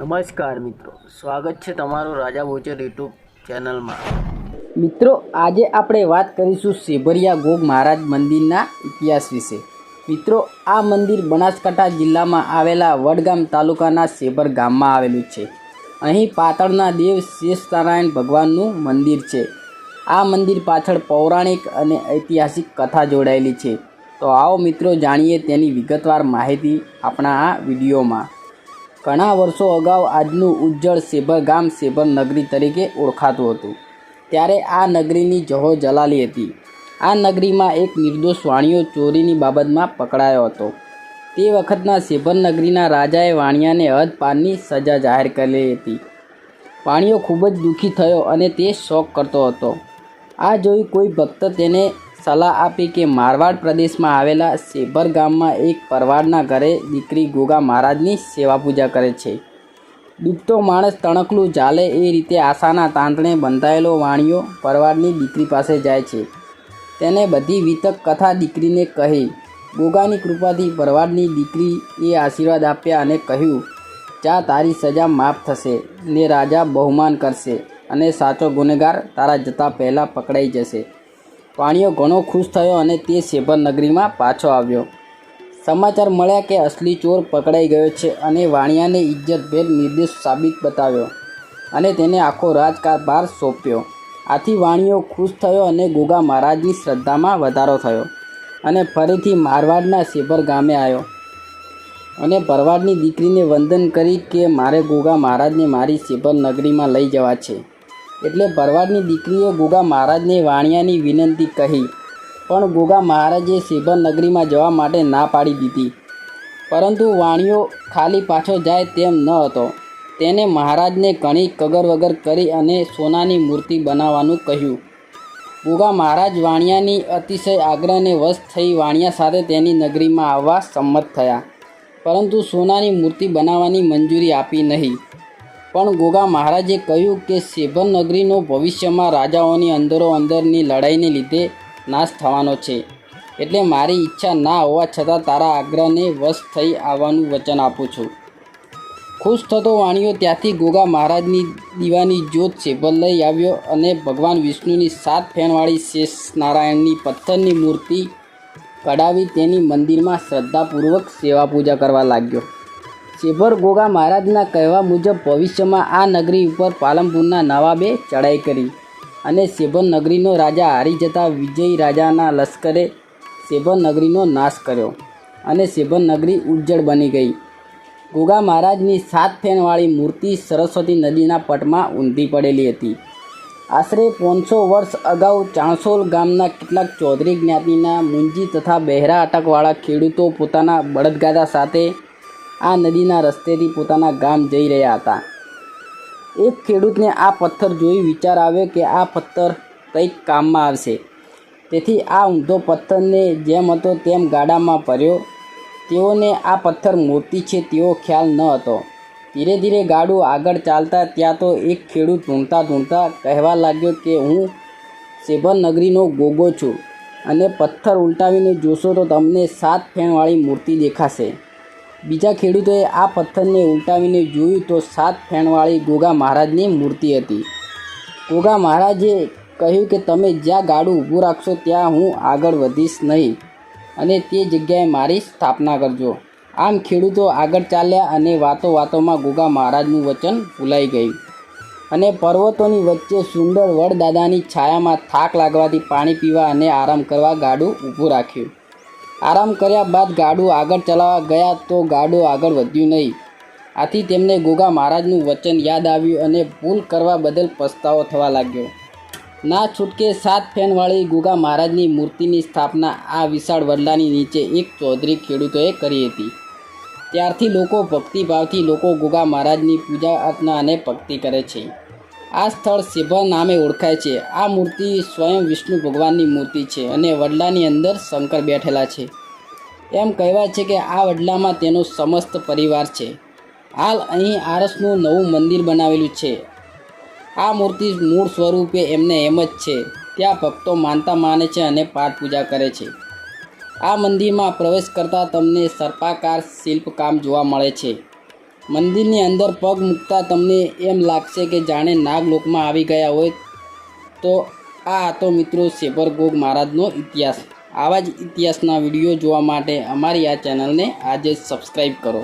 નમસ્કાર મિત્રો. સ્વાગત છે તમારું રાજા બોચર યુટ્યુબ ચેનલમાં. મિત્રો, આજે આપણે વાત કરીશું સેભરિયા ગોગ મહારાજ મંદિરના ઇતિહાસ વિશે. મિત્રો, આ મંદિર બનાસકાંઠા જિલ્લામાં આવેલા વડગામ તાલુકાના સેભર ગામમાં આવેલું છે. અહીં પાટણના દેવ શેષનારાયણ ભગવાનનું મંદિર છે. આ મંદિર પાછળ પૌરાણિક અને ઐતિહાસિક કથા જોડાયેલી છે. તો આવો મિત્રો, જાણીએ તેની વિગતવાર માહિતી આપણા આ વિડીયોમાં. ઘણા વર્ષો અગાઉ આજનું ઉજ્જળ સેભર ગામ સેભર નગરી તરીકે ઓળખાતું હતું. ત્યારે આ નગરીની જહો જલાલી હતી. આ નગરીમાં એક નિર્દોષ વાણિયો ચોરીની બાબતમાં પકડાયો હતો. તે વખતના સેભર નગરીના રાજાએ વાણિયાને હદ પારની સજા જાહેર કરેલી હતી. વાણિયો ખૂબ જ દુઃખી થયો અને તે શોક કરતો હતો. આ જોઈ કોઈ ભક્ત તેને સલાહ આપી કે મારવાડ પ્રદેશમાં આવેલા સેભર ગામમાં એક પરવાડના ઘરે દીકરી ગોગા મહારાજની સેવા પૂજા કરે છે. ડૂબતો માણસ તણકલું ચાલે એ રીતે આશાના તાંતણે બંધાયેલો વાણિયો પરવાડની દીકરી પાસે જાય છે. તેને બધી વિતક કથા દીકરીને કહી, ગોગાની કૃપાથી પરવાડની દીકરી એ આશીર્વાદ આપ્યા અને કહ્યું, જા, તારી સજા માફ થશે ને રાજા બહુમાન કરશે અને સાચો ગુનેગાર તારા જતાં પહેલાં પકડાઈ જશે. વાણિયો ઘણો ખુશ થયો અને તે સેભર નગરીમાં પાછો આવ્યો. સમાચાર મળ્યા કે અસલી ચોર પકડાઈ ગયો છે અને વાણિયાને ઇજ્જતભેર નિર્દેશ સાબિત બતાવ્યો અને તેને આખો રાજકારભાર સોંપ્યો. આથી વાણિયો ખુશ થયો અને ગોગા મહારાજની શ્રદ્ધામાં વધારો થયો અને ફરીથી મારવાડના સેભર ગામે આવ્યો. અને ભરવાડની દીકરીને વંદન કરી કે મારે ગોગા મહારાજને મારી સેભર નગરીમાં લઈ જવા છે. એટલે ભરવાડની દીકરીએ ગોગા મહારાજને વાણિયાની વિનંતી કહી. પણ ગોગા મહારાજે સેભર નગરીમાં જવા માટે ના પાડી દીધી. પરંતુ વાણિયો ખાલી પાછો જાય તેમ ન હતો. તેને મહારાજને ઘણી કગર વગર કરી અને સોનાની મૂર્તિ બનાવવાનું કહ્યું. ગોગા મહારાજ વાણિયાની અતિશય આગ્રહને વશ થઈ વાણિયા સાથે તેની નગરીમાં આવવા સંમત થયા. પરંતુ સોનાની મૂર્તિ બનાવવાની મંજૂરી આપી નહીં. પણ ગોગા મહારાજે કહ્યું કે સેભર નગરીનો ભવિષ્યમાં રાજાઓની અંદરો અંદરની લડાઈને લીધે નાશ થવાનો છે. એટલે મારી ઈચ્છા ના હોવા છતાં તારા આગ્રહને વશ થઈ આવવાનું વચન આપું છું. ખુશ થતો વાણિયો ત્યાંથી ગોગા મહારાજની દીવાની જ્યોત સેબલ લઈ આવ્યો અને ભગવાન વિષ્ણુની સાત ફેણવાળી શેષ નારાયણની પથ્થરની મૂર્તિ કઢાવી તેની મંદિરમાં શ્રદ્ધાપૂર્વક સેવા પૂજા કરવા લાગ્યો. શેભર ગોગા મહારાજના કહેવા મુજબ ભવિષ્યમાં આ નગરી ઉપર પાલનપુરના નવાબે ચડાઈ કરી અને શેભર નગરીનો રાજા હારી જતા વિજય રાજાના લશ્કરે શેભર નગરીનો નાશ કર્યો અને શેભર નગરી ઉજ્જળ બની ગઈ. ગોગા મહારાજની સાત ફેનવાળી મૂર્તિ સરસ્વતી નદીના પટમાં ઊંધી પડેલી હતી. આશરે પાંચસો વર્ષ અગાઉ ચાણસોલ ગામના કેટલાક ચૌધરી જ્ઞાતિના મુંજી તથા બહેરા અટકવાળા ખેડૂતો પોતાના બળદગાડા સાથે આ નદીના રસ્તેથી પોતાના ગામ જઈ રહ્યા હતા. એક ખેડૂતને આ પથ્થર જોઈ વિચાર આવ્યો કે આ પથ્થર કંઈક કામમાં આવશે. તેથી આ ઊંધો પથ્થરને જેમ હતો તેમ ગાડામાં ભર્યો. તેઓને આ પથ્થર મૂર્તિ છે તેવો ખ્યાલ ન હતો. ધીરે ધીરે ગાડું આગળ ચાલતા ત્યાં તો એક ખેડૂત ઢૂંઢતા ઢૂંઢતા કહેવા લાગ્યો કે હું સેબન નગરીનો ગોગો છું અને પથ્થર ઉલટાવીને જોશો તો તમને સાત ફેણવાળી મૂર્તિ દેખાશે. બીજા ખેડૂતોએ આ પથ્થરને ઉલટાવીને જોયું તો સાત ફેણવાળી ગોગા મહારાજની મૂર્તિ હતી. ગોગા મહારાજે કહ્યું કે તમે જ્યાં ગાડું ઊભું રાખશો ત્યાં હું આગળ વધીશ નહીં અને તે જગ્યાએ મારી સ્થાપના કરજો. આમ ખેડૂતો આગળ ચાલ્યા અને વાતો વાતોમાં ગોગા મહારાજનું વચન ભૂલાઈ ગયું અને પર્વતોની વચ્ચે સુંદર વડદાદાની છાયામાં થાક લાગવાથી પાણી પીવા અને આરામ કરવા ગાડું ઊભું રાખ્યું. આરામ કર્યા બાદ ગાડું આગળ ચલાવવા ગયા તો ગાડું આગળ વધ્યું નહીં. આથી તેમને ગોગા મહારાજનું વચન યાદ આવ્યું અને ભૂલ કરવા બદલ પસ્તાવો થવા લાગ્યો. ના છૂટકે સાત ફેનવાળી ગોગા મહારાજની મૂર્તિની સ્થાપના આ વિશાળ વડલાની નીચે એક ચૌધરી ખેડૂતોએ કરી હતી. ત્યારથી લોકો ભક્તિભાવથી લોકો ગોગા મહારાજની પૂજા અર્ચના અને ભક્તિ કરે છે. આ સ્થળ સેભર નામે ઓળખાય છે. આ મૂર્તિ સ્વયં વિષ્ણુ ભગવાનની મૂર્તિ છે અને વડલાની અંદર શંકર બેઠેલા છે. એમ કહેવાય છે કે આ વડલામાં તેનો સમસ્ત પરિવાર છે. હાલ અહીં આરસનું નવું મંદિર બનાવેલું છે. આ મૂર્તિ મૂળ સ્વરૂપે એમને એમ જ છે. ત્યાં ભક્તો માનતા માને છે અને પાઠ પૂજા કરે છે. આ મંદિરમાં પ્રવેશ કરતાં તમને સર્પાકાર શિલ્પકામ જોવા મળે છે. મંદિરની અંદર પગ મૂકતા તમને એમ લાગશે કે જાણે નાગલોકમાં આવી ગયા હોય તો આ હતો મિત્રો શેબર ગોગ મહારાજનો ઇતિહાસ. આવા જ ઇતિહાસના વીડિયો જોવા માટે અમારી આ ચેનલને આજે સબસ્ક્રાઈબ કરો.